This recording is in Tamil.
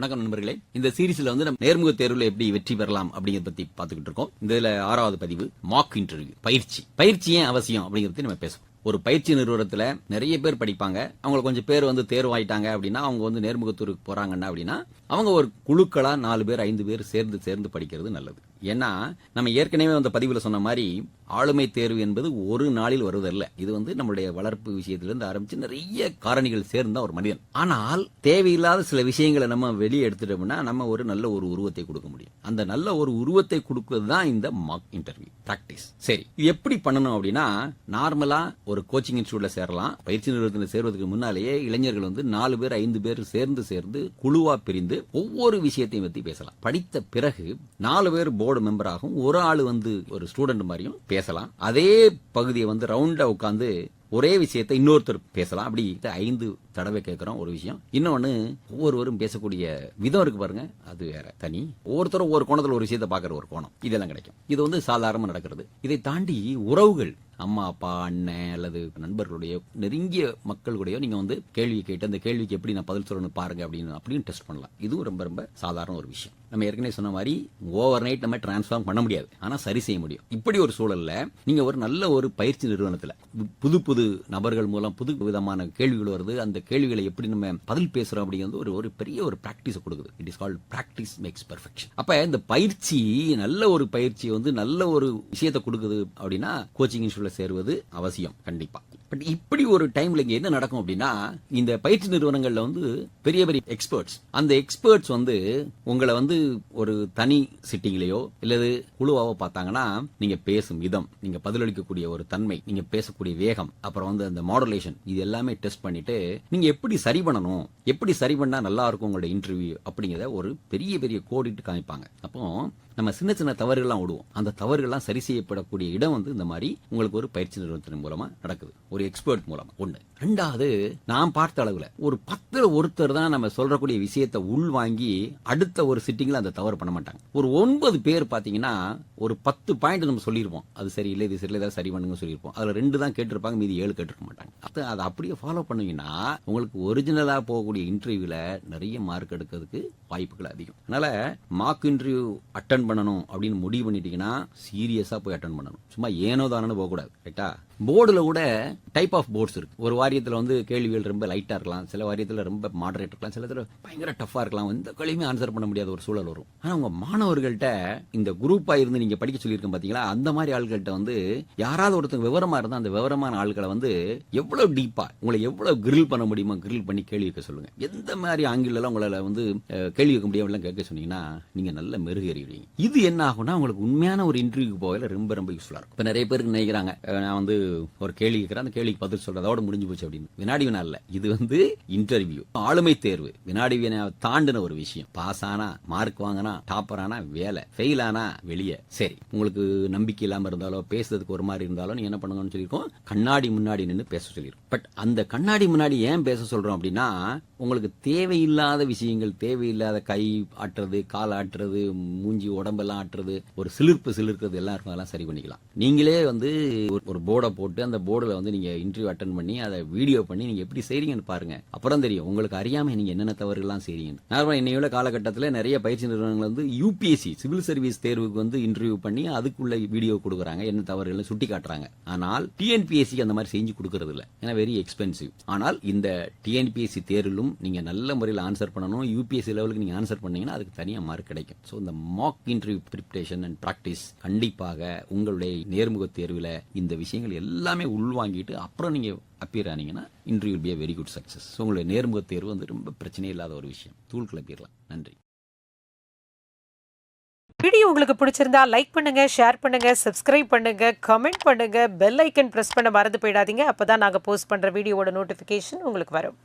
வணக்கம் நண்பர்களே. இந்த சீரீஸ்ல வந்து நம்ம நேர்முக தேர்வுல எப்படி வெற்றி பெறலாம் அப்படிங்கறத பத்தி பாத்துக்கிட்டு இருக்கோம். இந்த இதுல ஆறாவது பதிவு மாக் இன்டர்வியூ பயிற்சி. பயிற்சி ஏன் அவசியம் அப்படிங்கறத நம்ம பேசுவோம். ஒரு பயிற்சி நிறுவனத்துல நிறைய பேர் படிப்பாங்க. அவங்க கொஞ்சம் பேர் வந்து தேர்வாயிட்டாங்க அப்படின்னா அவங்க வந்து நேர்முகத்தூருக்கு போறாங்கன்னா அப்படின்னா அவங்க ஒரு குழுக்களா நாலு பேர் ஐந்து பேர் சேர்ந்து சேர்ந்து படிக்கிறது நல்லது. ஏன்னா நம்ம ஏற்கனவே அந்த பதிவில் சொன்ன மாதிரி ஆளுமை தேர்வு என்பது ஒரு நாளில் வருவதல்ல. இது வந்து நம்மளுடைய வளர்ப்பு விஷயத்திலிருந்து ஆரம்பிச்சு நிறைய காரணிகள் சேர்ந்தா ஒரு மனிதன். ஆனால் தேவையில்லாத சில விஷயங்களை நம்ம வெளியே எடுத்துட்டோம்னா நம்ம ஒரு நல்ல ஒரு உருவத்தை கொடுக்க முடியும். அந்த நல்ல ஒரு உருவத்தை கொடுக்கிறது தான் இந்த மாக் இன்டர்வியூ பிராக்டிஸ் சரி. இது எப்படி பண்ணணும் அப்படின்னா நார்மலா ஒரு கோச்சிங் இன்ஸ்டியூட்ல சேரலாம். பயிற்சி நிறுவனத்தில் சேர்வதற்கு முன்னாலேயே இளைஞர்கள் வந்து நாலு பேர் ஐந்து பேர் சேர்ந்து சேர்ந்து குழுவா பிரிந்து ஒவ்வொரு விஷயத்தையும் பத்தி பேசலாம். படித்த பிறகு நாலு பேர் போர்டு மெம்பராகவும் ஒரு ஆள் வந்து ஒரு ஸ்டூடெண்ட் மாதிரியும் பேசலாம். அதே பகுதியை வந்து ரவுண்டா உட்காந்து ஒரே விஷயத்தை இன்னொருத்தர் பேசலாம். அப்படி ஐந்து தடவை கேட்கிறோம் ஒரு விஷயம். இன்னொன்னு ஒவ்வொருவரும் பேசக்கூடிய விதம் இருக்கு பாருங்க. அது வேற தனி. ஒவ்வொருத்தரும் ஒவ்வொரு கோணத்துல ஒரு விஷயத்தை பாக்குற ஒரு கோணம். இதெல்லாம் கிடைக்கும். இது வந்து சாதாரணமா நடக்கிறது. இதை தாண்டி உறவுகள் அம்மா அப்பா அண்ணன் அல்லது நண்பர்களுடைய நெருங்கிய மக்களுடைய நீங்க வந்து கேள்வி கேட்டு அந்த கேள்விக்கு எப்படி நான் பதில் சொல்லணும் பாருங்க அப்படின்னு அப்படின்னு டெஸ்ட் பண்ணலாம். இதுவும் ரொம்ப ரொம்ப சாதாரண ஒரு விஷயம். நம்ம ஏற்கனவே சொன்ன மாதிரி ஓவர் நைட் நம்ம டிரான்ஸ்ஃபார்ம் பண்ண முடியாது. ஆனால் சரி செய்ய முடியும். இப்படி ஒரு சூழலில் நீங்கள் ஒரு நல்ல ஒரு பயிற்சி நிறுவனத்தில் புது புது நபர்கள் மூலம் புது விதமான கேள்விகள் வருது. அந்த கேள்விகளை எப்படி நம்ம பதில் பேசுகிறோம் அப்படிங்கிறது ஒரு ஒரு பெரிய ஒரு ப்ராக்டிஸை கொடுக்குது. It is called practice makes perfection அப்போ இந்த பயிற்சி நல்ல ஒரு பயிற்சி வந்து நல்ல ஒரு விஷயத்தை கொடுக்குது அப்படின்னா கோச்சிங் இன்ஸ்டியூட்டில் சேருவது அவசியம். கண்டிப்பாக பட் இப்படி ஒரு டைம்ல இங்க என்ன நடக்கும் அப்படின்னா இந்த பயிற்சி நிறுவனங்கள்ல வந்து பெரிய பெரிய எக்ஸ்பர்ட்ஸ் அந்த எக்ஸ்பர்ட்ஸ் வந்து உங்களை வந்து ஒரு தனி சிட்டிங்லயோ இல்லது குழுவாவோ பார்த்தாங்கன்னா நீங்க பேசும் விதம் நீங்க பதிலளிக்கக்கூடிய ஒரு தன்மை நீங்க பேசக்கூடிய வேகம் அப்புறம் வந்து அந்த மாடுலேஷன் இது எல்லாமே டெஸ்ட் பண்ணிட்டு நீங்க எப்படி சரி பண்ணணும் எப்படி சரி பண்ணா நல்லா இருக்கும் உங்களோட இன்டர்வியூ அப்படிங்கிறத ஒரு பெரிய பெரிய கோடிட்டு காமிப்பாங்க. அப்போ நம்ம சின்ன சின்ன தவறுகள்லாம் விடுவோம் அந்த தவறுகள்லாம் சரி செய்யப்படக்கூடிய இடம் வந்து இந்த மாதிரி உங்களுக்கு ஒரு பயிற்சி நிறுவனத்தின் மூலமா நடக்குது. ஒரு எக்ஸ்பர்ட் மூலமா. ஒண்ணு. ரெண்டாவது நான் பார்த்த அளவுல ஒரு பத்துல ஒருத்தர் தான் நம்ம சொல்றக்கூடிய விஷயத்தை உள் வாங்கி அடுத்த ஒரு சிட்டிங்ல அந்த தவறு பண்ண மாட்டாங்க. ஒரு ஒன்பது பேர் பாத்தீங்கன்னா ஒரு பத்து பாயிண்ட் நம்ம சொல்லியிருப்போம் அது சரியில்லை இது சரியில்லை ஏதாவது சரி பண்ணுங்க சொல்லியிருப்போம் அதுல ரெண்டு தான் கேட்டிருப்பாங்க மீதி ஏழு கேட்டிருக்க மாட்டாங்க. அது அதை அப்படியே ஃபாலோ பண்ணீங்கன்னா உங்களுக்கு ஒரிஜினலா போகக்கூடிய இன்டர்வியூல நிறைய மார்க் எடுக்கிறதுக்கு வாய்ப்புகள் அதிகம். அதனால மார்க் இன்டர்வியூ அட்டன் பண்ணணும் அப்படின்னு முடிவு பண்ணிட்டீங்கன்னா சீரியஸா போய் அட்டன் பண்ணணும். சும்மா ஏனோ தானு போகக்கூடாது ரைட்டா போர்டுல கூட டைப் ஆஃப் போர்ட்ஸ் இருக்கு. ஒரு வாரியத்துல வந்து கேள்விகள் ரொம்ப லைட்டா இருக்கலாம் சில வாரியத்துல ரொம்ப மாடரேட் இருக்கலாம் சில இதுல பயங்கர டஃபா இருக்கலாம் எந்த கேள்வியுமே ஆன்சர் பண்ண முடியாத ஒரு சூழல் வரும். ஆனா உங்க மாணவர்கள்ட்ட இந்த குரூப்பா இருந்து நீங்க படிக்க சொல்லியிருக்கோம் பாத்தீங்களா? அந்த மாதிரி ஆள்கள்ட்ட வந்து யாராவது ஒருத்தங்க விவரமா இருந்தா அந்த விவரமான ஆள்களை வந்து எவ்வளவு டீப்பா உங்களை எவ்வளவு கிரில் பண்ண முடியுமோ கிரில் பண்ணி கேள்வி கேட்க சொல்லுங்க. எந்த மாதிரி ஆங்கிலெல்லாம் உங்களால் வந்து கேள்வி கேட்க முடியாம கேட்க சொன்னீங்கன்னா நீங்க நல்ல மெருகேறிடுவீங்க. இது என்ன ஆகும்னா உங்களுக்கு உண்மையான ஒரு இன்டர்வியூ போகல ரொம்ப ரொம்ப யூஸ்ஃபுல்லாக இருக்கும். இப்போ நிறைய பேருக்கு நினைக்கிறாங்க நான் வந்து ஒரு கேள்வி கேட்கிறேன் அந்த கேள்விக்கு பதில் சொல்கிறதோட முடிஞ்சு போச்சு அப்படின்னு. வினாடி வினா இல்ல இது வந்து இன்டர்வியூ ஆளுமை தேர்வு. வினாடி வினா தாண்டின ஒரு விஷயம். பாஸ் ஆனா மார்க் வாங்கினா டாப்பர் ஆனா வேலை. ஃபெயில் ஆனா வெளியே. சரி உங்களுக்கு நம்பிக்கை இல்லாம இருந்தாலோ பேசுறதுக்கு ஒரு மாதிரி இருந்தாலும் நீ என்ன பண்ணுங்கன்னு சொல்லியிருக்கோம். கண்ணாடி முன்னாடி நின்று பேச சொல்லியிருக்கோம். பட் அந்த கண்ணாடி முன்னாடி ஏன் பேச சொல்றோம் அப்படின்னா உங்களுக்கு தேவையில்லாத விஷயங்கள் தேவையில்லாத கை ஆட்டுறது கால் ஆட்டுறது மூஞ்சி உடம்பெல்லாம் ஆட்டுறது ஒரு சிலிர்ப்பு சிலிர்க்கிறது எல்லாம் இருக்கும் அதெல்லாம் சரி பண்ணிக்கலாம். நீங்களே வந்து ஒரு- ஒரு போர்டை போட்டு அந்த போர்டில் வந்து நீங்கள் இன்டர்வியூ அட்டன் பண்ணி அதை வீடியோ பண்ணி நீங்கள் எப்படி செய்கிறீங்கன்னு பாருங்க. அப்புறம் தெரியும் உங்களுக்கு அறியாமல் நீங்கள் என்னென்ன தவறுகள்லாம் செய்கிறீங்கன்னு நார்மலாக இன்னையுள்ள காலகட்டத்தில் நிறைய பயிற்சி நிறுவனங்கள் வந்து யூபிஎஸ்சி சிவில் சர்வீஸ் தேர்வுக்கு வந்து இன்டர்வியூ பண்ணி அதுக்குள்ள வீடியோ கொடுக்குறாங்க என்ன தவறுகள்னு சுட்டி காட்டுறாங்க. ஆனால் டிஎன்பிஎஸ்சி அந்த மாதிரி செஞ்சு கொடுக்கறது இல்லை. ஏன்னா வெரி எக்ஸ்பென்சிவ் ஆனால் இந்த டிஎன்பிஎஸ்சி தேர்விலும் நீங்கள் நல்ல முறையில் ஆன்சர் பண்ணணும் யூபிஎஸ்சி லெவலுக்கு நீங்கள் ஆன்சர் பண்ணீங்கன்னா அதுக்கு தனியாக மார்க் கிடைக்கும். ஸோ இந்த mock interview preparation and practice கண்டிப்பாக உங்களுடைய நேர்முக தேர்வில் இந்த விஷயங்கள் எல்லாமே உள்வாங்கிட்டு அப்புறம் நீங்க appear ஆனீங்கன்னா interview be very good success so உங்களுடைய நேர்முக தேர்வு வந்து ரொம்ப பிரச்சனை இல்லாத ஒரு விஷயம். தூள் கிளப்பிடலாம். நன்றி. வீடியோ உங்களுக்கு பிடிச்சிருந்தா லைக் பண்ணுங்க ஷேர் பண்ணுங்க சப்ஸ்கிரைப் பண்ணுங்க கமெண்ட் பண்ணுங்க பெல் ஐக்கன் ப்ரெஸ் பண்ண மறந்து போயிடாதீங்க. அப்பதான் நாங்கள் போஸ்ட் பண்ற வீடியோவோட நோட்டிஃபிகேஷன் உங்களுக்கு வரும்.